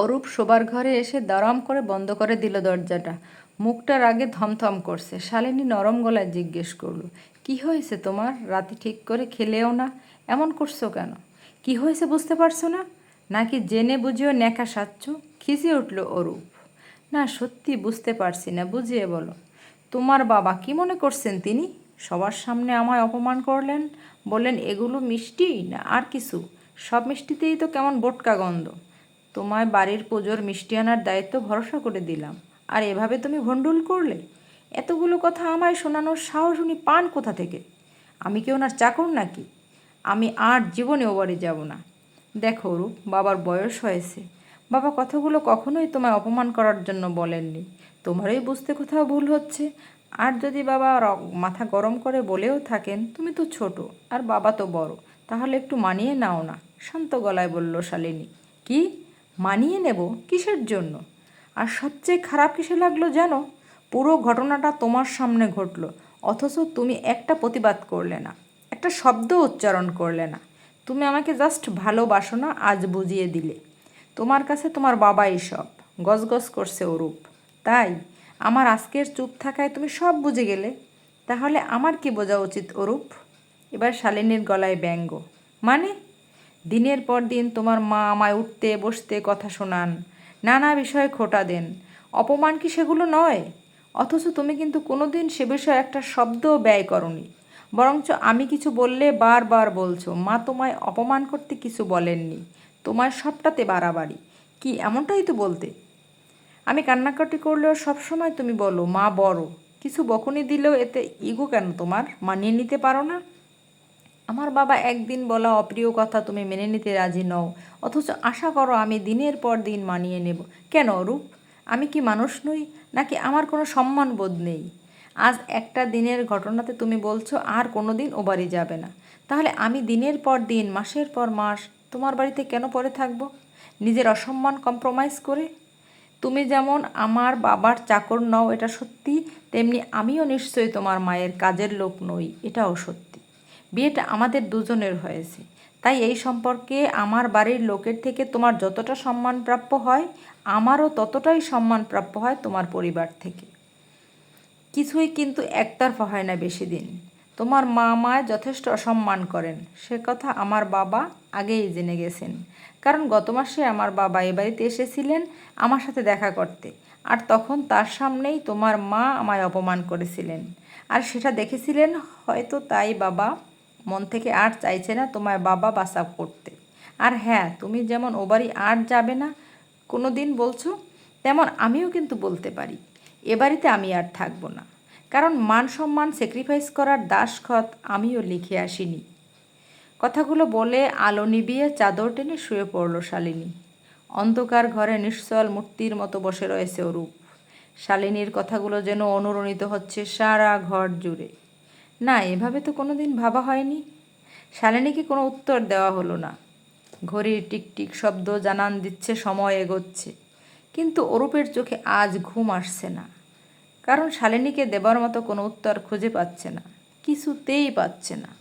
অরূপ শোবার ঘরে এসে দরম করে বন্ধ করে দিল দরজাটা। মুখটার আগে থমথম করছে। শালিনী নরম গলায় জিজ্ঞেস করল, কি হয়েছে তোমার? রাতে ঠিক করে খেলেও না? এমন করছ কেন? কি হয়েছে বুঝতে পারছ না? নাকি জেনে বুঝিও নেকা সাচ্ছ খিসে উঠল অরূপ। না, সত্যি বুঝতে পারছি না, বুঝিয়ে বলো। তোমার বাবা কি মনে করছেন তিনি? সবার সামনে আমায় অপমান করলেন? বললেন, এগুলো মিষ্টি না আর কিছু? সব মিষ্টিতেই তো কেমন বোটকা গন্ধ। তোমায় বাড়ির পুজোর মিষ্টি আনার দায়িত্ব ভরসা করে দিলাম। আর এভাবে তুমি ভণ্ডুল করলে? এতগুলো কথা আমায় শোনানোর সাহস উনি পান কোথা থেকে? আমি কি ওনার চাকর নাকি? আমি আর জীবনে ও বাড়ি যাব না। দেখো রূপ, বাবার বয়স হয়েছে। বাবা কথাগুলো কখনোই তোমায় অপমান করার জন্য বলেননি। তোমারই বুঝতে কোথাও ভুল হচ্ছে। আর যদি বাবা মাথা গরম করে বলেও থাকেন, তুমি তো ছোট, আর বাবা তো বড়, তাহলে একটু মানিয়ে নাও না। শান্ত গলায় বলল শালিনী, কি? মানিয়ে নেব কিসের জন্য? আর সবচেয়ে খারাপ কিসে লাগল জানো? পুরো ঘটনাটা তোমার সামনে ঘটলো, অথচ তুমি একটা প্রতিবাদ করলে না, একটা শব্দ উচ্চারণ করলে না। তুমি আমাকে জাস্ট ভালোবাসো না আজ বুঝিয়ে দিলে। তোমার কাছে তোমার বাবাই সব গজগজ করছে অরূপ তাই আমার আজকের চুপ থাকায় তুমি সব বুঝে গেলে। তাহলে আমার কি বোঝা উচিত অরূপ এবার শালিনীর গলায় ব্যঙ্গ। মানে দিনের পর দিন তোমার মা আমায় উঠতে, বসতে কথা শোনান। নানা বিষয়ে খোটা দেন। অপমান কি সেগুলো নয়? অথচ তুমি কিন্তু কোনোদিন সে বিষয়ে একটা শব্দও ব্যয় করনি। বরঞ্চ আমি কিছু বললে বারবার বলছো। মা তোমায় অপমান করতে কিছু বলেননি। তোমায় সবটাতে বাড়াবাড়ি। কি এমনটাই তো বলতে? আমি কান্নাকাটি করলেও সবসময় তুমি বলো, মা বড়। কিছু বকুনি দিলেও এতে ইগো কেন তোমার? মানিয়ে নিতে পারো না? আমার বাবা একদিন বলা অপ্রিয় কথা তুমি মেনে নিতে রাজি নও, অথচ আশা করো আমি দিনের পর দিন মানিয়ে নেব। কেন অরূপ আমি কি মানুষ নই, নাকি আমার কোনো সম্মান বোধ নেই? আজ একটা দিনের ঘটনাতে তুমি বলছো আর কোনো দিন ও বাড়ি যাবে না। তাহলে আমি দিনের পর দিন, মাসের পর মাস তোমার বাড়িতে কেন পড়ে থাকব? নিজের অসম্মান কম্প্রোমাইজ করে? তুমি যেমন আমার বাবার চাকর নও, এটা সত্যি, তেমনি আমিও নিশ্চয়ই তোমার মায়ের কাজের লোক নই, এটাও সত্যি। বিয়েটা আমাদের দুজনের হয়েছে। তাই এই সম্পর্কে আমার বাড়ির লোকের থেকে তোমার যতটা সম্মান প্রাপ্য হয়, আমারও ততটাই সম্মান প্রাপ্য হয় তোমার পরিবার থেকে। কিছুই কিন্তু একতরফা হয় না বেশি দিন তোমার মা মায় যথেষ্ট অসম্মান করেন। সে কথা আমার বাবা আগেই জেনে গেছেন। কারণ গত মাসে আমার বাবা এ বাড়িতে এসেছিলেন আমার সাথে দেখা করতে। আর তখন তার সামনেই তোমার মা আমায় অপমান করেছিলেন। আর সেটা দেখেছিলেন হয়তো তাই বাবা মন থেকে আর চাইছে না তোমার বাবা বাসা করতে। আর হ্যাঁ তুমি যেমন ও বাড়ি আর যাবে না কোনো দিন বলছো, তেমন আমিও কিন্তু বলতে পারি। এ বাড়িতে আমি আর থাকব না। কারণ মান সম্মান স্যাক্রিফাইস করার দাসখত আমিও লিখে আসিনি। কথাগুলো বলে আলো নিবিয়ে চাদর টেনে শুয়ে পড়ল শালিনী। অন্ধকার ঘরে নিশ্চল মূর্তির মতো বসে রয়েছে অরূপ। শালিনীর কথাগুলো যেন অনুরণিত হচ্ছে সারা ঘর জুড়ে। না, এভাবে তো কোনো দিন ভাবা হয়নি। শালিনীকে কোনো উত্তর দেওয়া হলো না। ঘড়ির টিকটিক শব্দ জানান দিচ্ছে, সময় এগোচ্ছে। কিন্তু অরূপের চোখে আজ ঘুম আসছে না। কারণ শালিনীকে দেবার মতো কোনো উত্তর খুঁজে পাচ্ছে না। কিছুতেই পাচ্ছে না।